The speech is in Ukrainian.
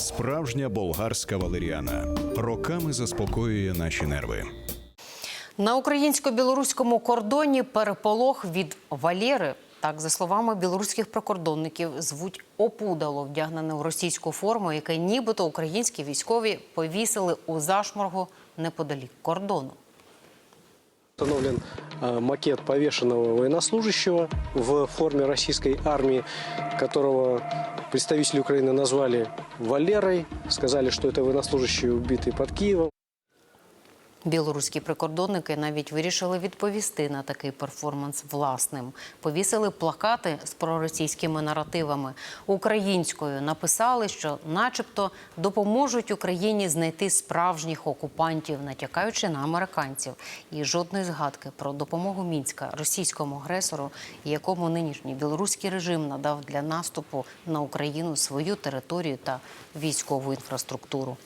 Справжня болгарська валеріана роками заспокоює наші нерви. На українсько-білоруському кордоні переполох від Валєри. Так, за словами білоруських прикордонників, звуть опудало, вдягнене у російську форму, яке нібито українські військові повісили у зашморгу неподалік кордону. Установлен э, макет повешенного военнослужащего в форме российской армии, которого представители Украины назвали Валерой, сказали, что это военнослужащий, убитый под Киевом. Білоруські прикордонники навіть вирішили відповісти на такий перформанс власним. Повісили плакати з проросійськими наративами. Українською написали, що, начебто, допоможуть Україні знайти справжніх окупантів, натякаючи на американців. І жодної згадки про допомогу мінська російському агресору, якому нинішній білоруський режим надав для наступу на Україну свою територію та військову інфраструктуру.